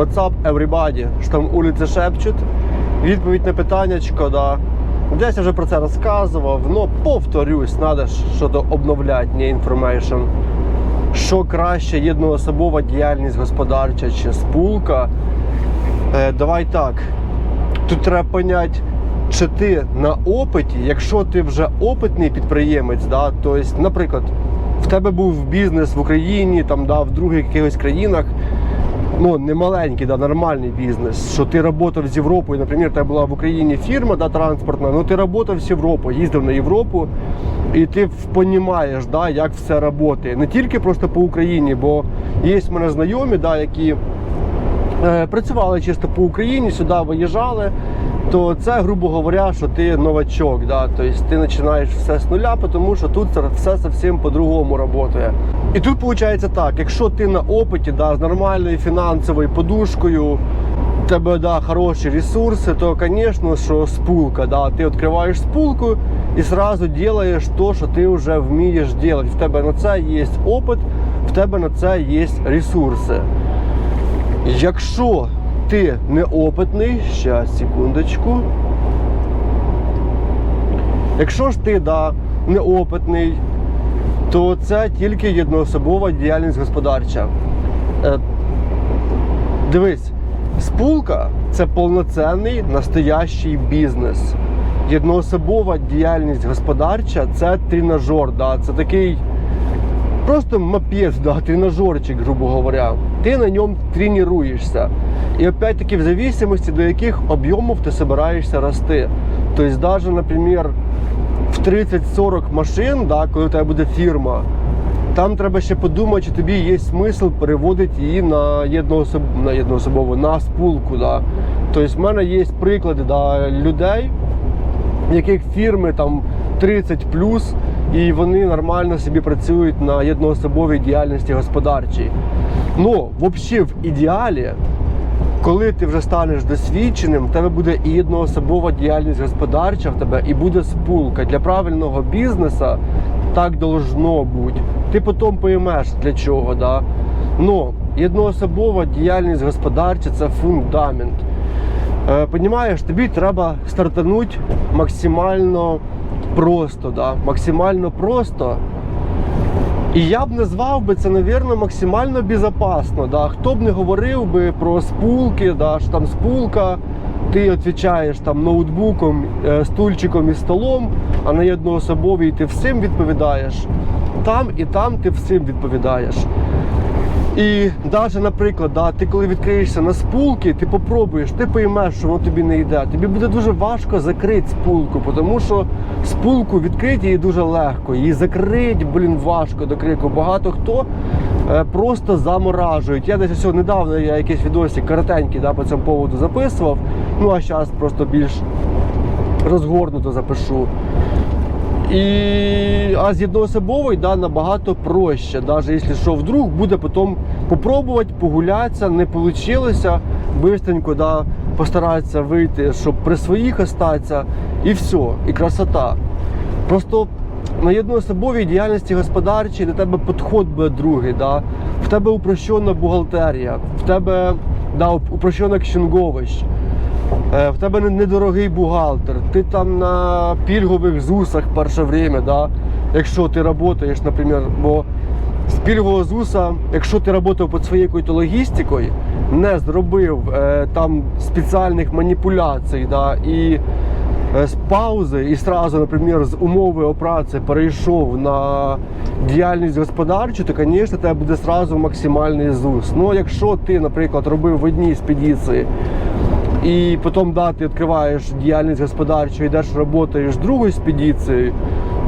WhatsApp everybody, що там вулиці шепчуть. Відповідь на питаннячко, да. Десь я вже про це розказував, але повторюсь, треба щось обновляти, не information. Що краще єдноособова діяльність господарча чи спулка? Е, давай так. Тут треба поняти, чи ти на опиті, якщо ти вже опитний підприємець, да, тобто, наприклад, в тебе був бізнес в Україні, там, да, в других якихось країнах, ну, не маленький, да, нормальний бізнес, що ти працював з Європою, наприклад, тебе була в Україні фірма да, транспортна, ну ти працював з Європою, їздив на Європу, і ти розумієш, да, як все працює. Не тільки просто по Україні, бо є в мене знайомі, да, які е, працювали чисто по Україні, сюди виїжджали, то це, грубо говоря, що ти новачок. Да? Тобто ти починаєш все з нуля, тому що тут все зовсім по-другому працює. І тут виходить так, якщо ти на опиті да, з нормальною фінансовою подушкою, тебе да, хороші ресурси, то, звісно, що спулка. Да? Ти відкриваєш спулку і одразу робиш те, що ти вже вмієш робити. В тебе на це є опит, в тебе на це є ресурси. Якщо ти неопитний, щас, секундочку. Якщо ж ти да, неопитний, то це тільки єдноособова діяльність господарча. Е, дивись, спулка це повноцінний настоящий бізнес. Єдноособова діяльність господарча це тренажер, да, це такий просто мопед, да, тренажерчик, грубо говоря. Ти на ньому тренуєшся. І опять-таки в зависимости до яких об'ємів ти збираєшся рости. Тобто, навіть, наприклад, в 30-40 машин, да, коли у тебе буде фірма, там треба ще подумати, чи тобі є смисл переводити її на єдноособ... на єдноособову, на спулку. Да. Тобто, в мене є приклади да, людей, яких фірми там 30 і вони нормально собі працюють на єдноособовій діяльності господарчій. Ну, взагалі, в ідеалі, коли ти вже станеш досвідченим, в тебе буде і єдноособова діяльність господарча в тебе, і буде спулка. Для правильного бізнесу так должно бути. Ти потім поймеш для чого. Да? Ну, єдноособова діяльність господарча це фундамент. Е, Понімаєш, тобі треба стартанути максимально просто, да? максимально просто. І я б назвав би це, навірно, максимально безпечно. Да? Хто б не говорив би про спулки, да? що там спулка, ти відповідаєш там ноутбуком, е, стульчиком і столом, а на єдноособовій ти всім відповідаєш. Там і там ти всім відповідаєш. І навіть, наприклад, да, ти коли відкриєшся на спулки, ти попробуєш, ти поймеш, що воно тобі не йде. Тобі буде дуже важко закрити спулку, тому що спулку відкрити її дуже легко. Її закрити, блін, важко до крику. Багато хто е, просто заморажують. Я десь ось недавно я якийсь відосик коротенький да, по цьому поводу записував. Ну а зараз просто більш розгорнуто запишу. І, а з єдноособової да, набагато проще. Навіть якщо що вдруг буде потім попробувати погулятися, не вийшло, бистренько да, постаратися вийти, щоб при своїх остатися, і все, і красота. Просто на єдноособовій діяльності господарчій до тебе підход буде другий. Да? В тебе упрощена бухгалтерія, в тебе да, упрощена кщенговищ. Е, В тебе недорогий бухгалтер, ти там на пільгових ЗУСах перше время, да? якщо ти працюєш, наприклад, бо з пільгового ЗУСа, якщо ти працював під своєю якоюсь логістикою, не зробив е, там спеціальних маніпуляцій, да? і е, з паузи, і сразу, наприклад, з умови операції перейшов на діяльність господарчу, то, звісно, тебе буде сразу максимальний ЗУС. Ну, якщо ти, наприклад, робив в одній спедиції, і потім да, ти відкриваєш діяльність господарчу, йдеш працюєш другою спедицією,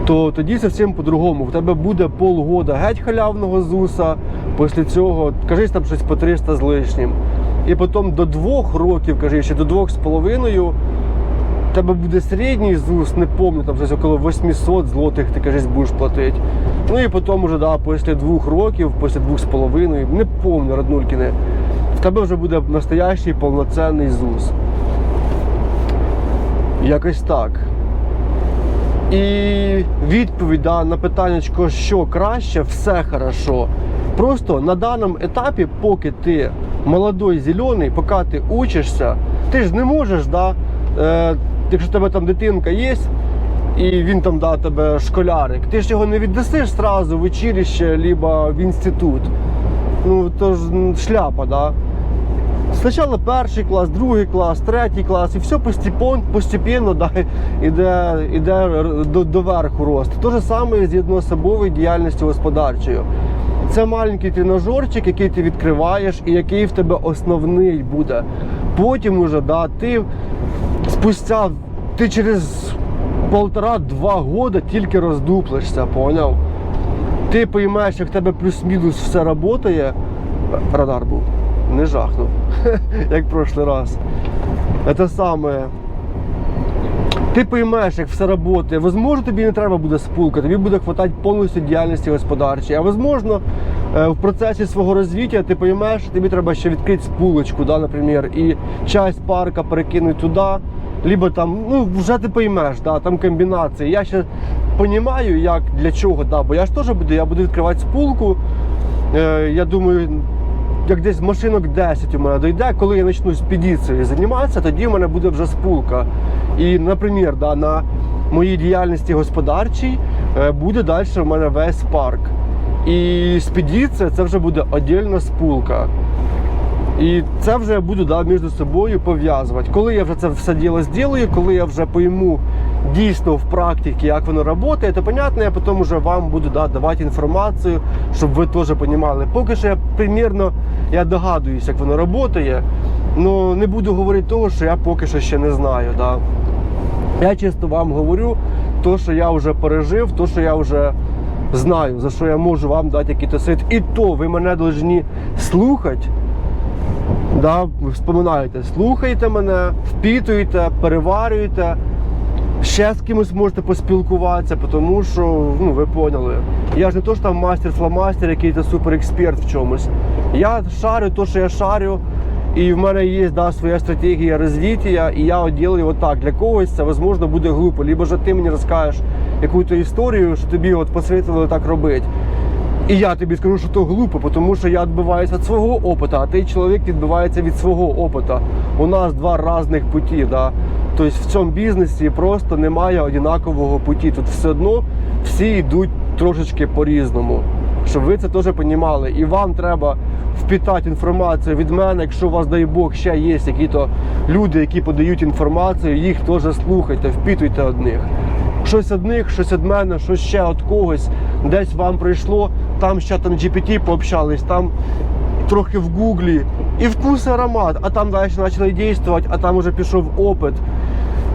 то тоді зовсім по-другому. В тебе буде полгода геть халявного ЗУСа, після цього кажись там щось по 300 з лишнім. І потім до двох років, кажи, ще до двох з половиною, в тебе буде середній ЗУС, не пам'ятаю, там щось около 800 злотих ти кажись, будеш платити. Ну і потім уже да, після двох років, після двох з половиною, не пам'ятаю, роднулькіне, в тебе вже буде настоящий повноцінний ЗУС. Якось так. І відповідь да, на питання, що краще, все хорошо. Просто на даному етапі, поки ти молодой, зелений, поки ти учишся, ти ж не можеш, да, е, якщо в тебе там дитинка є, і він там да, тебе школярик, ти ж його не віддасиш сразу в училище, либо в інститут. Ну, то ж шляпа, да. Спочатку перший клас, другий клас, третій клас, і все постепенно, постепенно да, іде, іде до, до верху рост. Те ж саме з єдноособовою діяльністю господарчою. Це маленький тренажерчик, який ти відкриваєш і який в тебе основний буде. Потім уже да, ти спустя ти через полтора-два года тільки роздуплишся, поняв? Ти поймеш, як в тебе плюс-мінус все працює. Радар був. Не жахнув, як в прошлий раз. Це саме. Ти поймеш, як все працює. Возможно, тобі не треба буде спулка, тобі буде хватати повністю діяльності господарчої. А возможно, е, в процесі свого розвиття ти поймеш, тобі треба ще відкрити спулочку, да, наприклад, і часть парка перекинути туди. Либо там, ну вже ти поймеш, да, там комбінації. Я ще розумію, як для чого, да, бо я ж теж буду, я буду відкривати спулку. Е, я думаю, як десь машинок 10 у мене дойде, коли я почну спедицією займатися, тоді в мене буде вже спулка. І, наприклад, да, на моїй діяльності господарчій е, буде далі в мене весь парк. І спедиція це вже буде окрема спулка. І це вже я буду да, між собою пов'язувати. Коли я вже це все діло зроблю, коли я вже пойму дійсно в практиці, як воно працює, то понятно, я потім вже вам буду да, давати інформацію, щоб ви теж розуміли. Поки що я примірно я догадуюсь, як воно працює, але не буду говорити того, що я поки що ще не знаю. Да. Я чисто вам говорю то, що я вже пережив, то, що я вже знаю, за що я можу вам дати якийсь світ. І то ви мене повинні слухати. Да, ви вспоминаєте, слухайте мене, впитуйте, переварюйте. Ще з кимось можете поспілкуватися, тому що, ну, ви поняли. Я ж не то, що там мастер-фломастер, який то суперексперт в чомусь. Я шарю те, що я шарю, і в мене є да, своя стратегія розвиття, і я от ділаю отак. Для когось це, можливо, буде глупо. Либо ж ти мені розкажеш якусь історію, що тобі от посвітили так робити. І я тобі скажу, що то глупо, тому що я відбиваюся від свого опиту, а той чоловік відбивається від свого опиту. У нас два різних путі. Да? Тобто в цьому бізнесі просто немає однакового путі. Тут все одно всі йдуть трошечки по-різному. Щоб ви це теж розуміли. І вам треба впитати інформацію від мене, якщо у вас, дай Бог, ще є якісь люди, які подають інформацію, їх теж слухайте, впитуйте од них щось од них, щось від мене, щось ще від когось, десь вам прийшло, там ще там GPT пообщались, там трохи в гуглі, і вкус аромат, а там далі почали дійствувати, а там вже пішов опит.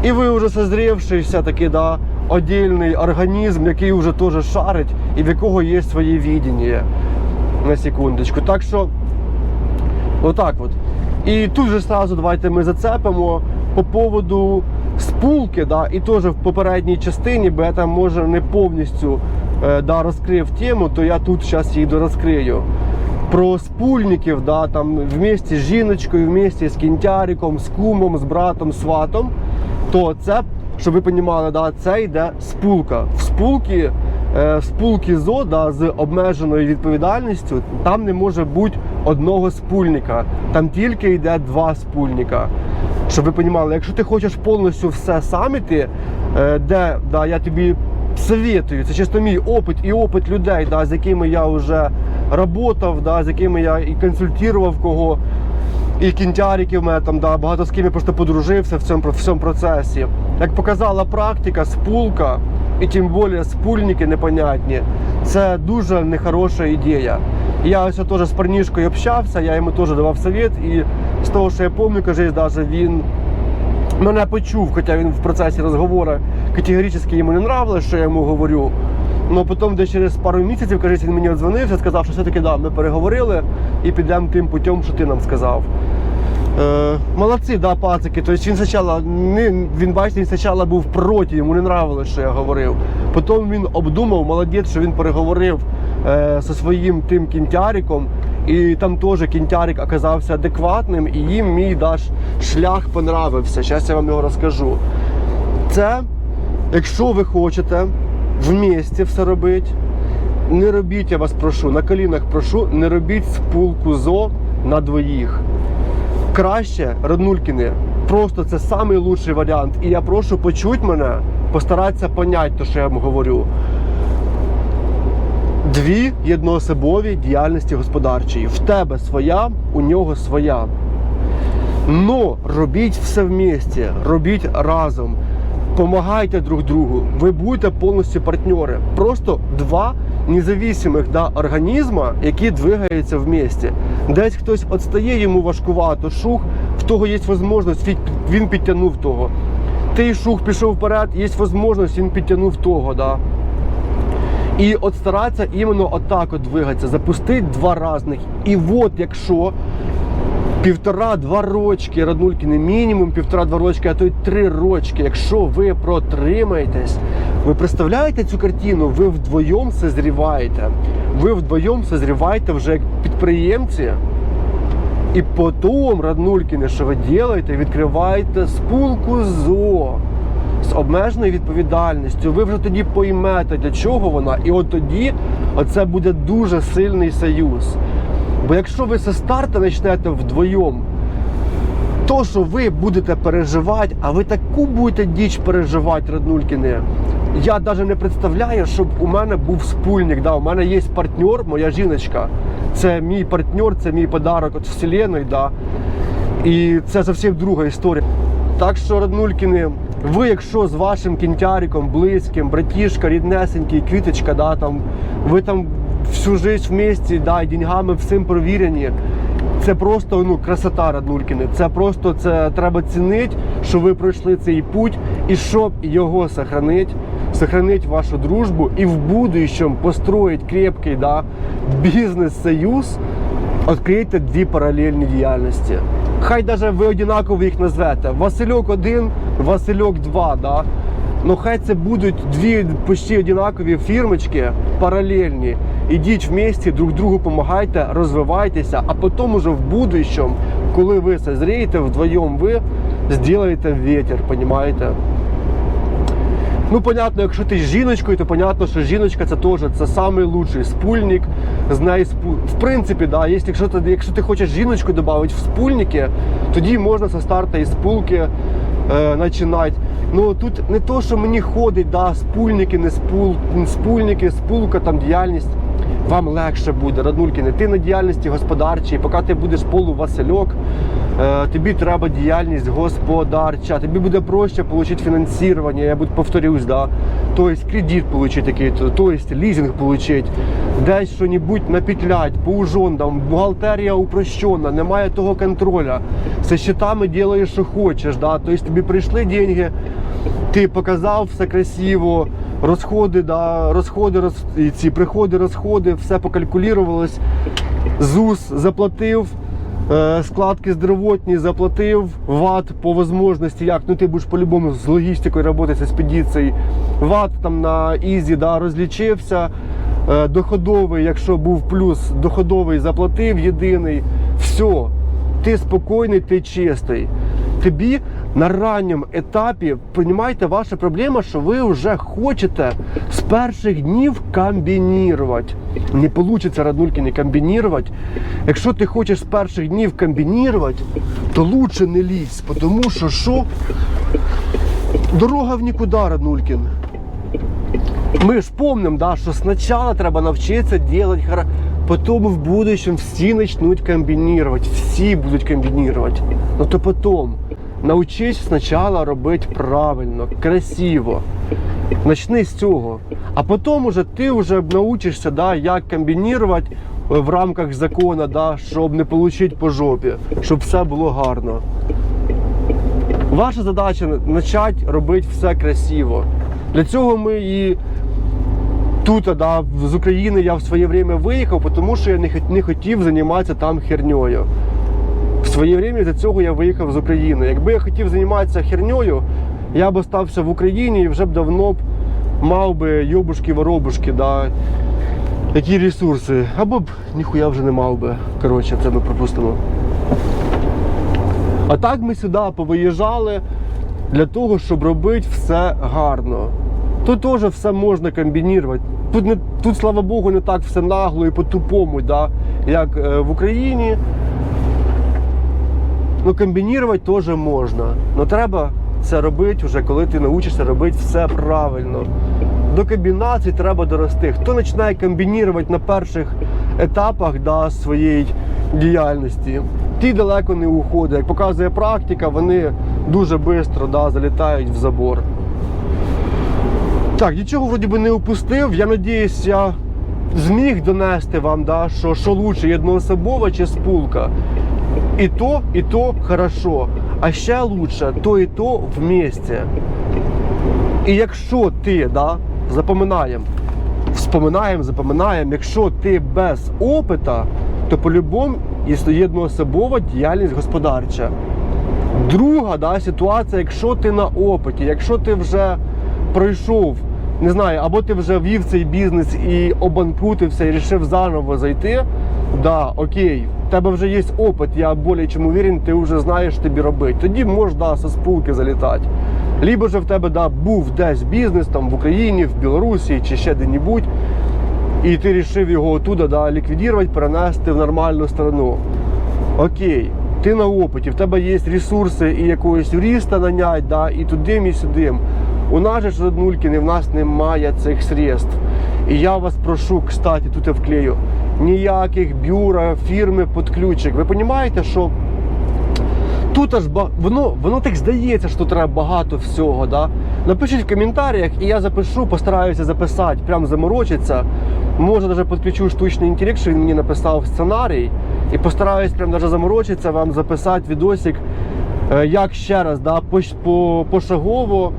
І ви вже созрівший все-таки, да, отдільний організм, який вже теж шарить, і в якого є своє відіння. На секундочку. Так що, отак от. І тут же сразу давайте ми зацепимо по поводу спулки, да, і теж в попередній частині, бо я там може не повністю е, да, розкрив тему, то я тут зараз її дорозкрию. Про спульників, да, там вместе з жіночкою, вместе з кінтяриком, з кумом, з братом, сватом, то це, щоб ви розуміли, да, це йде спулка. В спулки, е, в спулки ЗО да, з обмеженою відповідальністю там не може бути одного спульника. Там тільки йде два спульника. Щоб ви розуміли, якщо ти хочеш повністю все сам іти, е, де да, я тобі советую, це чисто мій опит і опит людей, да, з якими я вже працював, да, з якими я і консультував кого, і кінтярики в мене там, да, багато з ким я просто подружився в цьому, в цьому процесі. Як показала практика, спулка, і тим більше спульники непонятні, це дуже нехороша ідея. Я ось теж з парнішкою общався, я йому теж давав совет, і з того, що я пам'ятаю, каже, навіть він мене почув, хоча він в процесі розговору категорично йому не нравилось, що я йому говорю. Ну потім десь через пару місяців, каже, він мені дзвонився, сказав, що все-таки да, ми переговорили і підемо тим путем, що ти нам сказав. Е, молодці, да, пацики. Тобто він спочатку, не, він бачите, він спочатку був проти, йому не нравилось, що я говорив. Потім він обдумав, молодець, що він переговорив е, зі своїм тим кінтяриком. І там теж кінтярик оказався адекватним, і їм мій даш шлях понравився. Зараз я вам його розкажу. Це, якщо ви хочете вмісті все робити, не робіть, я вас прошу, на колінах прошу, не робіть спулку ЗО на двоїх. Краще Раднулькіни. Просто це лучший варіант. І я прошу почуть мене, постаратися поняти те, що я вам говорю. Дві єдноособові діяльності господарчої. В тебе своя, у нього своя. Но робіть все вместе, робіть разом. Помагайте друг другу. Ви будете повністю партнери. Просто два независимих да, організма, які двигаються вместе. Десь хтось відстає, йому важкувато, шух, в того є можливість, він- підтягнув того. Той шух пішов вперед, є можливість, він підтягнув того. Да. І от старатися іменно отак от двигатися, запустити два різних. І от якщо півтора-два рочки, Радулькіни, мінімум півтора-два рочки, а то й три рочки. Якщо ви протримаєтесь, ви представляєте цю картину, ви вдвоєм созріваєте. Ви вдвоєм созріваєте вже як підприємці. І потім, Раднулькіни, що ви робите, відкриваєте спулку ЗО з обмеженою відповідальністю. Ви вже тоді поймете, для чого вона, і от тоді оце буде дуже сильний союз. Бо якщо ви зі старту почнете вдвоєм, то, що ви будете переживати, а ви таку будете діч переживати, Раднулькіни. Я навіть не представляю, щоб у мене був спільник. Да. У мене є партнер, моя жіночка. Це мій партнер, це мій подарок від Вселеної. Да. І це зовсім друга історія. Так що, Раднулькіни, ви, якщо з вашим кінтяриком, близьким, братішка, ріднесенький, квіточка, да, там, ви там всю життя вместе, да, і деньгами всім провірені. Це просто ну, красота Раднулькіни. Це просто це треба цінити, що ви пройшли цей путь, і щоб його сохранити, сохранити вашу дружбу і в будущем построїть крепкий да, бізнес-союз, відкрийте дві паралельні діяльності. Хай навіть ви однаково їх назвете. Васильок 1, Васильок 2, да? Ну хай це будуть дві почти однакові фірмочки паралельні. Ідіть вместе, друг другу допомагайте, розвивайтеся, а потім уже в будущем, коли ви созрієте, вдвоєм ви зробите ветер, розумієте? Ну, понятно, якщо ти з жіночкою, то понятно, що жіночка це теж це самий лучший спульник. З нею спу... В принципі, да, якщо ти, якщо ти хочеш жіночку додати в спульники, тоді можна зі старта із спулки е, починати. Ну тут не то, що мені ходить, да, спульники, не спул, спульники, спулка, там діяльність. Вам легше буде, Раднулькіне. Ти на діяльності господарчій, поки ти будеш полувасильок, е, тобі треба діяльність господарча, тобі буде проще отримати фінансування, я буду повторюсь, да. тобто кредит отримати тобто лізинг отримати, десь що-небудь напетлять, по ужондам, бухгалтерія упрощена, немає того контроля. З щитами робиш, що хочеш, да. тобто тобі прийшли деньги, ти показав все красиво, розходи, да, розходи, роз, і ці приходи, розходи, все покалькулювалось. ЗУС заплатив, е, складки здравотні заплатив, ВАТ по можливості, як ну ти будеш по-любому з логістикою працювати, з експедицією. ВАТ там на Ізі да, розлічився. Е, доходовий, якщо був плюс, доходовий заплатив єдиний. Все, ти спокійний, ти чистий. Тобі на ранньому етапі, розумієте, ваша проблема, що ви вже хочете з перших днів комбінірувати. Не вийде радульки не комбінірувати. Якщо ти хочеш з перших днів комбінірувати, то лучше не лізь, тому що що? Дорога в нікуди, Раднулькін. Ми ж помним, да, що спочатку треба навчитися робити хорошо, потім в будущем всі почнуть комбінувати, всі будуть комбінувати. Ну то потім. Научись спочатку робити правильно, красиво. Начни з цього. А потім уже ти вже научишся, да, як комбінувати в рамках закону, да, щоб не отримати по жопі, щоб все було гарно. Ваша задача почати робити все красиво. Для цього ми і тут, да, з України я в своє время виїхав, тому що я не, не хотів займатися там херньою. Своє время за цього я виїхав з України. Якби я хотів займатися херньою, я б остався в Україні і вже б давно б мав би йобушки воробушки да, які ресурси. Або б ніхуя вже не мав би. Коротше, це ми пропустимо. А так ми сюди повиїжджали для того, щоб робити все гарно. Тут теж все можна комбінувати. Тут, не, тут, слава Богу, не так все нагло і по-тупому, да, як е, в Україні. Ну, комбінувати теж можна. Але треба це робити вже, коли ти навчишся робити все правильно. До комбінацій треба дорости. Хто починає комбінувати на перших етапах да, своєї діяльності, ті далеко не уходять. Як показує практика, вони дуже швидко да, залітають в забор. Так, нічого вроді би не упустив. Я надіюсь, я зміг донести вам, да, що, що лучше, єдноособова чи спулка. І то, і то хорошо. А ще лучше то і то вместе. І якщо ти, да, запоминаємо, вспоминаємо, запоминаємо, якщо ти без опита, то по-любому є єдноособова діяльність господарча. Друга да, ситуація, якщо ти на опиті, якщо ти вже пройшов, не знаю, або ти вже вів цей бізнес і обанкрутився і вирішив заново зайти, да, окей, в тебе вже є опит, я більш чим уверен, ти вже знаєш, що тобі робити. Тоді можеш да, со спулки залітати. Либо же в тебе да, був десь бізнес там в Україні, в Білорусі чи ще де-небудь, і ти вирішив його оттуда да, ліквідувати, перенести в нормальну сторону. Окей, ти на опиті, в тебе є ресурси і якогось юриста нанять, да, і туди, і сюди. У нас же ж Роднулькіни, в нас немає цих средств. І я вас прошу, кстати, тут я вклею, ніяких бюро, фірми під ключик. Ви розумієте, що тут аж ба- воно, воно так здається, що треба багато всього. Да? Напишіть в коментарях, і я запишу, постараюся записати, прям заморочиться. Може, навіть підключу штучний інтелект, що він мені написав сценарій, і постараюсь прям навіть заморочитися, вам записати відосик, е, як ще раз, да, пош- по, пошагово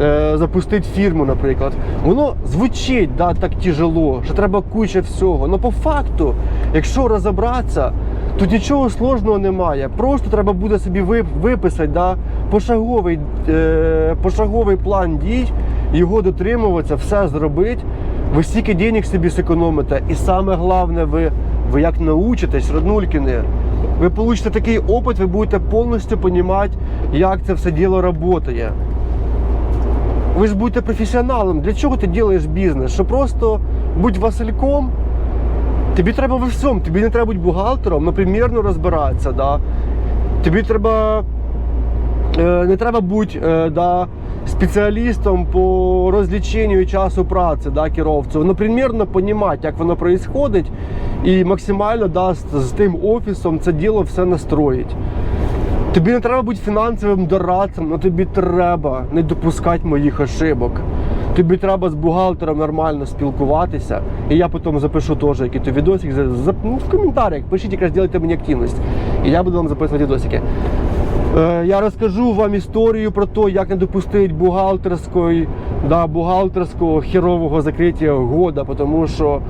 е, запустити фірму, наприклад. Воно звучить да, так тяжело, що треба куча всього. Але по факту, якщо розібратися, тут нічого сложного немає. Просто треба буде собі вип- виписати да, пошаговий, е, пошаговий план дій, його дотримуватися, все зробити. Ви стільки денег собі зекономите. І саме головне, ви, ви як научитесь, роднулькіни, ви получите такий опит, ви будете повністю розуміти, як це все діло працює. Ви ж будете професіоналом. Для чого ти робиш бізнес? Що просто будь васильком. Тобі треба во всьому, тобі не треба бути бухгалтером, наприклад, розбиратися. Да? Тобі треба е, не треба бути е, да, спеціалістом по розліченню часу праці да, керовцю. Ну, примірно розуміти, як воно відбувається, і максимально да, з, з тим офісом це діло все настроїть. Тобі не треба бути фінансовим дорадцем, але тобі треба не допускати моїх ошибок. Тобі треба з бухгалтером нормально спілкуватися. І я потім запишу теж який то відосик. ну, в коментарях пишіть, якраз ділайте мені активність. І я буду вам записувати відосики. Е, Я розкажу вам історію про те, як не допустити бухгалтерської, да, бухгалтерського херового закриття года, тому що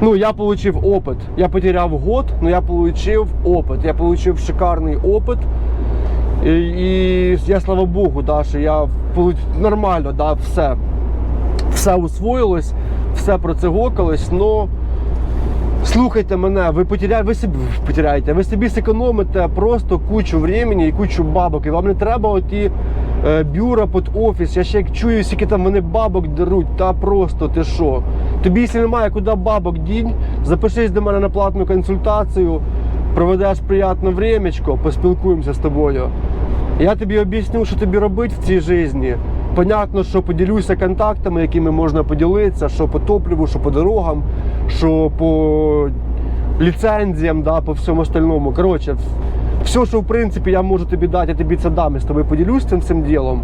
ну, я отримав опит. Я потеряв год, але я отримав опит. Я отримав шикарний опит. І, і я слава Богу, да, що я нормально, да, все, все усвоїлось, все процегокалось, но слухайте мене, ви потеряєте, ви собі потеряєте, ви собі зекономите просто кучу времени і кучу бабок. І вам не треба оті е, бюра під офіс. Я ще як чую, скільки там вони бабок деруть, та просто ти що. Тобі, якщо немає куди бабок дінь, запишись до мене на платну консультацію, проведеш приємне времечко, поспілкуємося з тобою. Я тобі об'ясню, що тобі робити в цій житті. Понятно, що поділюся контактами, якими можна поділитися, що по топливу, що по дорогам, що по ліцензіям, да, по всьому остальному. Коротше, все, що в принципі я можу тобі дати, я тобі це дам, я з тобою поділюсь цим всім ділом.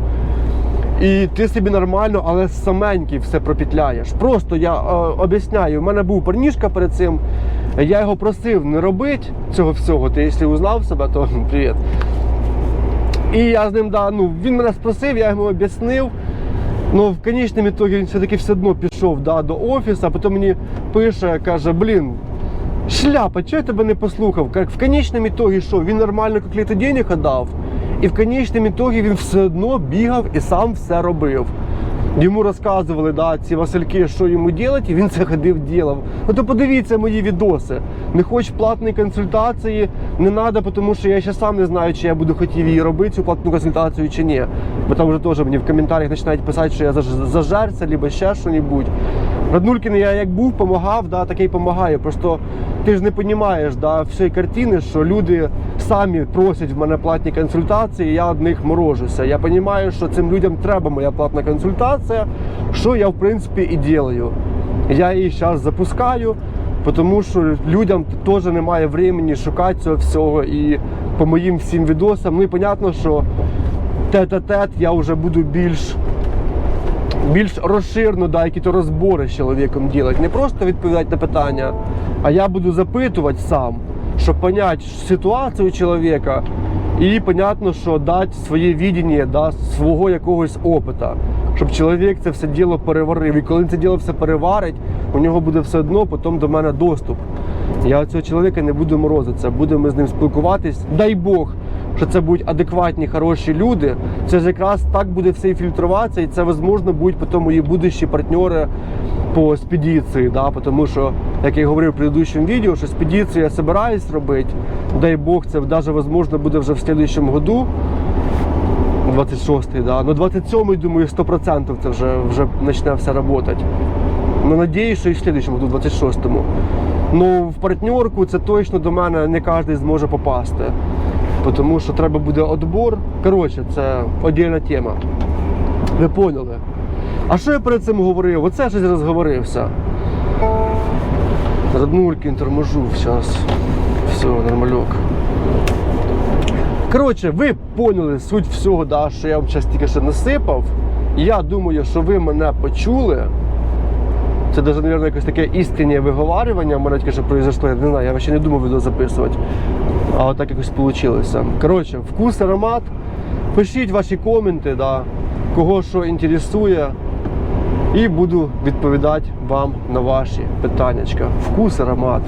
І ти собі нормально, але саменький все пропітляєш. Просто я е, об'ясняю, у мене був парнішка перед цим. Я його просив не робити цього всього. Ти якщо узнав себе, то привіт. І я з ним, да, ну, він мене спросив, я йому об'яснив. Ну, в конечному ітогі він все-таки все одно пішов да, до офісу, а потім мені пише, каже, блін, шляпа, чого я тебе не послухав? В конечному ітогі що, він нормально каких-то денег отдав, і в конечному ітогі він все одно бігав і сам все робив. Йому розказували, да, ці Васильки, що йому робити, і він це ходив ділав. Ну то подивіться мої відоси. Не хоч платної консультації, не треба, тому що я ще сам не знаю, чи я буду хотів її робити, цю платну консультацію чи ні. Бо там вже теж мені в коментарях починають писати, що я заж- зажерся, або ще що-небудь. Раднулькін я як був, помагав, да, так і помагаю. Просто ти ж не розумієш да, всієї картини, що люди самі просять в мене платні консультації, я од них морожуся. Я розумію, що цим людям треба моя платна консультація, що я в принципі і роблю. Я її зараз запускаю, тому що людям теж немає времени шукати цього всього. І по моїм всім відосам, ну і понятно, що тет-а-тет я вже буду більш більш розширено да, які то розбори з чоловіком ділати. Не просто відповідати на питання, а я буду запитувати сам, щоб поняти ситуацію чоловіка. І понятно, що дати своє відіння, да, свого якогось опита, щоб чоловік це все діло переварив. І коли це діло все переварить, у нього буде все одно потім до мене доступ. Я цього чоловіка не буду морозитися, будемо з ним спілкуватись. Дай Бог, що це будуть адекватні, хороші люди. Це ж якраз так буде все і фільтруватися, і це, можливо, будуть потім мої будущі партнери по спедиції. Да? Тому що, як я говорив в предыдущому відео, що спедицію я збираюсь робити. Дай Бог, це навіть можливо буде вже в слідчому году. 26-й, да. Ну 27-й, думаю, 100% це вже, вже почне все працювати. Ну, надіюсь, що і в слідчому году, 26-му. Ну, в партнерку це точно до мене не кожен зможе попасти. Тому що треба буде відбор. Коротше, це окрема тема. Ви поняли? А що я перед цим говорив? Оце щось розговорився. Роднулькін торможу зараз. Все, нормальок. Коротше, ви поняли суть всього, да, що я вам зараз тільки що насипав. Я думаю, що ви мене почули. Це навіть, мабуть, якесь таке істинне виговарювання в мене тільки що произошло. Я не знаю, я ще не думав відео записувати. А от так якось вийшло. Коротше, вкус, аромат. Пишіть ваші коменти, да, кого що інтересує. І буду відповідати вам на ваші питання. Вкус, аромат.